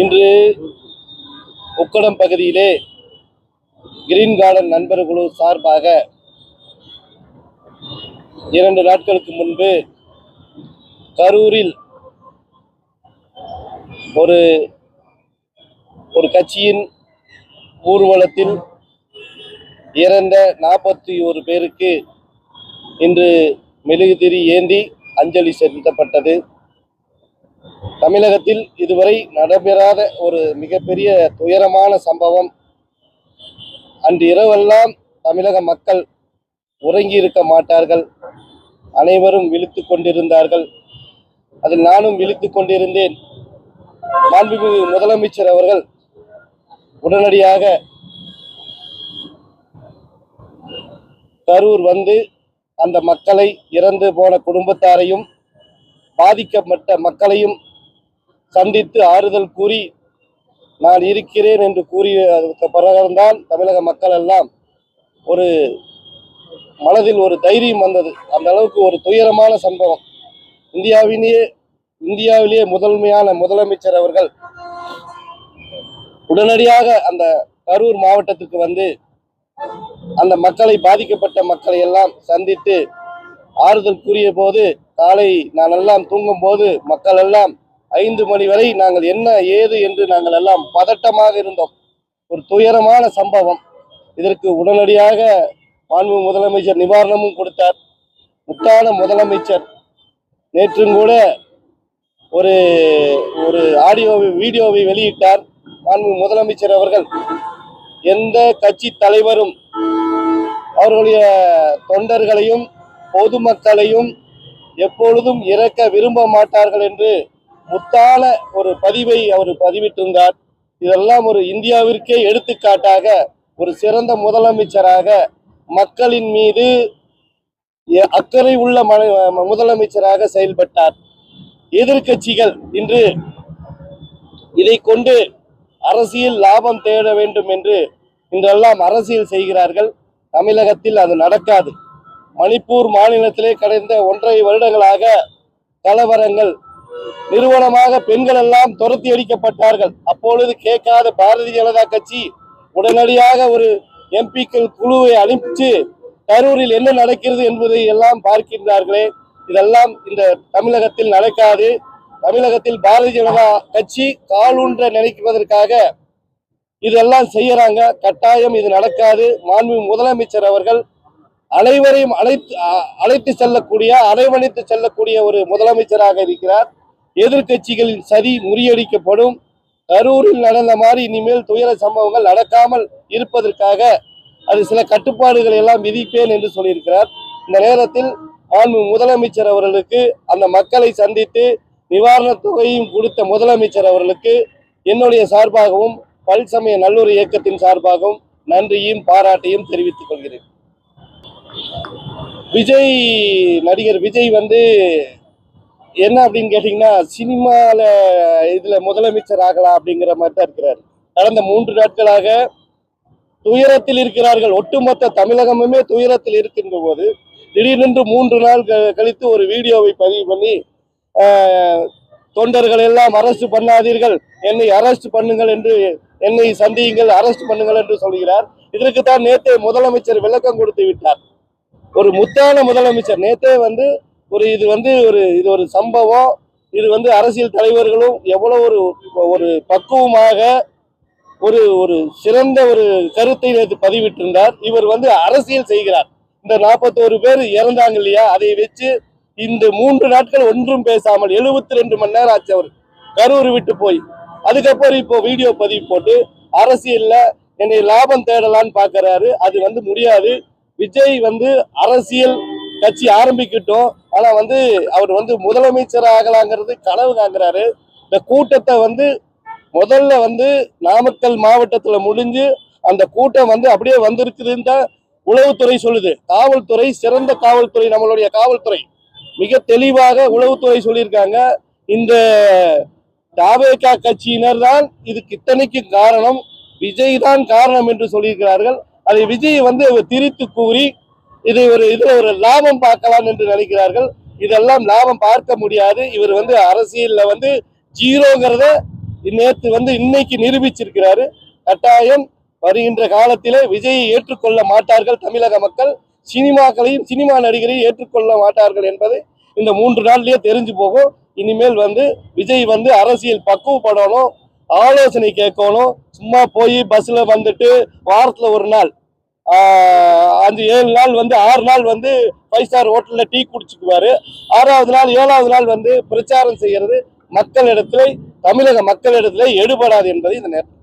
இன்று உக்கடம் பகுதியிலே green garden நண்பர் குழு சார்பாக இரண்டு நாட்களுக்கு முன்பு கரூரில் ஒரு ஒரு கட்சியின் ஊர்வலத்தில் இறந்த நாற்பத்தி ஒரு பேருக்கு இன்று மெழுகுதிரி ஏந்தி அஞ்சலி செலுத்தப்பட்டது. தமிழகத்தில் இதுவரை நடைபெறாத ஒரு மிகப்பெரிய துயரமான சம்பவம். அன்று இரவெல்லாம் தமிழக மக்கள் உறங்கி இருக்க மாட்டார்கள். அனைவரும் விழித்துக் கொண்டிருந்தார்கள். அதில் நானும் விழித்துக் கொண்டிருந்தேன். மாண்புமிகு முதலமைச்சர் அவர்கள் உடனடியாக கரூர் வந்து அந்த மக்களை இறந்து போன குடும்பத்தாரையும் பாதிக்கப்பட்ட மக்களையும் சந்தித்து ஆறுதல் கூறி நான் இருக்கிறேன் என்று கூறியதற்கு பிறகுதான் தமிழக மக்கள் எல்லாம் ஒரு மனதில் ஒரு தைரியம் வந்தது. அந்த அளவுக்கு ஒரு துயரமான சம்பவம். இந்தியாவிலேயே இந்தியாவிலேயே முதன்மையான முதலமைச்சர் அவர்கள் உடனடியாக அந்த கரூர் மாவட்டத்திற்கு வந்து அந்த மக்களை பாதிக்கப்பட்ட மக்களை எல்லாம் சந்தித்து ஆறுதல் கூறிய போது காலை நான் எல்லாம் தூங்கும் போது மக்கள் எல்லாம் ஐந்து மணி வரை நாங்கள் என்ன ஏது என்று நாங்கள் எல்லாம் பதட்டமாக இருந்தோம். ஒரு துயரமான சம்பவம். இதற்கு உடனடியாக மாண்பு முதலமைச்சர் நிவாரணமும் கொடுத்தார். முத்தான முதலமைச்சர். நேற்றும் கூட ஒரு ஒரு ஆடியோவை வீடியோவை வெளியிட்டார் மாண்பு முதலமைச்சர் அவர்கள். எந்த கட்சி தலைவரும் அவர்களுடைய தொண்டர்களையும் பொதுமக்களையும் எப்பொழுதும் இறக்க விரும்ப மாட்டார்கள் என்று முத்தான ஒரு பதிவை அவர் பதிவிட்டிருந்தார். இதெல்லாம் ஒரு இந்தியாவிற்கே எடுத்துக்காட்டாக ஒரு சிறந்த முதலமைச்சராக மக்களின் மீது அக்கறை உள்ள முதலமைச்சராக செயல்பட்டார். எதிர்கட்சிகள் இன்று இதை கொண்டு அரசியல் லாபம் தேட வேண்டும் என்று இன்றெல்லாம் அரசியல் செய்கிறார்கள். தமிழகத்தில் அது நடக்காது. மணிப்பூர் மாநிலத்திலே கடந்த ஒன்றரை வருடங்களாக கலவரங்கள் நிறுவனமாக பெண்கள் எல்லாம் துரத்தி அடிக்கப்பட்டார்கள். அப்பொழுது கேட்காத பாரதிய ஜனதா கட்சி உடனடியாக ஒரு எம்பிக்கள் குழுவை அனுப்பிச்சு கரூரில் என்ன நடக்கிறது என்பதை எல்லாம் பார்க்கின்றார்களே. இதெல்லாம் இந்த தமிழகத்தில் நடக்காது. தமிழகத்தில் பாரதிய ஜனதா கட்சி காலூன்ற நினைப்பதற்காக இதெல்லாம் செய்யறாங்க. கட்டாயம் இது நடக்காது. மாண்பு முதலமைச்சர் அவர்கள் அனைவரையும் அழைத்து அ- அழைத்து செல்லக்கூடிய அரவணைத்து செல்லக்கூடிய ஒரு முதலமைச்சராக இருக்கிறார். எதிர்கட்சிகளின் சதி முறியடிக்கப்படும். கரூரில் நடந்த மாதிரி இனிமேல் துயர சம்பவங்கள் நடக்காமல் இருப்பதற்காக அது சில கட்டுப்பாடுகளை எல்லாம் விதிப்பேன் என்று சொல்லியிருக்கிறார். இந்த நேரத்தில் மாண்பு முதலமைச்சர் அவர்களுக்கு அந்த மக்களை சந்தித்து நிவாரணத் தொகையும் கொடுத்த முதலமைச்சர் அவர்களுக்கு என்னுடைய சார்பாகவும் பல்சமய நல்லூர் இயக்கத்தின் சார்பாகவும் நன்றியும் பாராட்டையும் தெரிவித்துக் கொள்கிறேன். விஜய் நடிகர் விஜய் வந்து என்ன அப்படின்னு கேட்டிங்கன்னா சினிமாவில் இதில் முதலமைச்சர் ஆகலாம் அப்படிங்கிற மாதிரி தான் இருக்கிறார். கடந்த மூன்று நாட்களாக துயரத்தில் இருக்கிறார்கள். ஒட்டுமொத்த தமிழகமுமே துயரத்தில் இருக்கின்ற போது திடீரென்று மூன்று நாள் க- கழித்து ஒரு வீடியோவை பதிவு பண்ணி ஆஹ், தொண்டர்கள் எல்லாம் அரெஸ்ட் பண்ணாதீர்கள் என்னை அரெஸ்ட் பண்ணுங்கள் என்று என்னை சந்தியுங்கள் அரெஸ்ட் பண்ணுங்கள் என்று சொல்கிறார். இதற்கு தான் நேத்தே முதலமைச்சர் விளக்கம் கொடுத்து விட்டார். ஒரு முத்தான முதலமைச்சர் நேத்தே வந்து ஒரு இது வந்து ஒரு இது ஒரு சம்பவம். இது வந்து அரசியல் தலைவர்களும் எவ்வளோ ஒரு ஒரு பக்குவமாக ஒரு ஒரு சிறந்த ஒரு கருத்தை நேற்று பதிவிட்டிருந்தார். இவர் வந்து அரசியல் செய்கிறார். இந்த நாற்பத்தோரு பேர் இறந்தாங்க இல்லையா? அதை வச்சு இந்த மூன்று நாட்கள் ஒன்றும் பேசாமல் எழுபத்தி ரெண்டு மணி நேரம் ஆச்சு அவர். கரூர் விட்டு போய். அதுக்கப்புறம் இப்போ வீடியோ பதிவு போட்டு அரசியல்ல என்னை லாபம் தேடலான்னு பாக்குறாரு. அது வந்து முடியாது. விஜய் வந்து அரசியல் கட்சி ஆரம்பிக்கட்டும். ஆனா வந்து அவர் வந்து முதலமைச்சர் ஆகலாங்கிறது கனவு காங்கிறாரு இந்த கூட்டத்தை வந்து முதல்ல வந்து நாமக்கல் மாவட்டத்துல முடிஞ்சு அந்த கூட்டம் வந்து அப்படியே வந்திருக்குதுன்னு தான் உளவுத்துறை சொல்லுது. காவல்துறை சிறந்த காவல்துறை நம்மளுடைய காவல்துறை. மிக தெளிவாக உளவுத்துறை சொல்லியிருக்காங்க. இந்த தாவேகா கட்சியினர் தான் இதுக்கு இத்தனைக்கு காரணம். விஜய் தான் காரணம் என்று சொல்லியிருக்கிறார்கள். அதை விஜய் வந்து திரித்து கூறி இது ஒரு இதுல ஒரு லாபம் பார்க்கலாம் என்று நினைக்கிறார்கள். இதெல்லாம் லாபம் பார்க்க முடியாது. இவர் வந்து அரசியல்ல வந்து ஜீரோங்கிறத நேற்று வந்து இன்னைக்கு நிரூபிச்சிருக்கிறாரு. கட்டாயம் வருகின்ற காலத்திலே விஜயை ஏற்றுக்கொள்ள மாட்டார்கள் தமிழக மக்கள். சினிமாக்களையும் சினிமா நடிகரையும் ஏற்றுக்கொள்ள மாட்டார்கள் என்பது இந்த மூன்று நாள்லயே தெரிஞ்சு போகும். இனிமேல் வந்து விஜய் வந்து அரசியல் பக்குவப்படணும் ஆலோசனை கேட்கணும். சும்மா போய் பஸ்ல வந்துட்டு வாரத்துல ஒரு நாள் அஞ்சு ஏழு நாள் வந்து ஆறு நாள் வந்து ஃபைவ் ஸ்டார் ஹோட்டலில் டீ குடிச்சுக்குவார். ஆறாவது நாள் ஏழாவது நாள் வந்து பிரச்சாரம் செய்கிறது மக்களிடத்திலே தமிழக மக்களிடத்தில் எடுபடாது என்பதை இந்த நேரத்தில்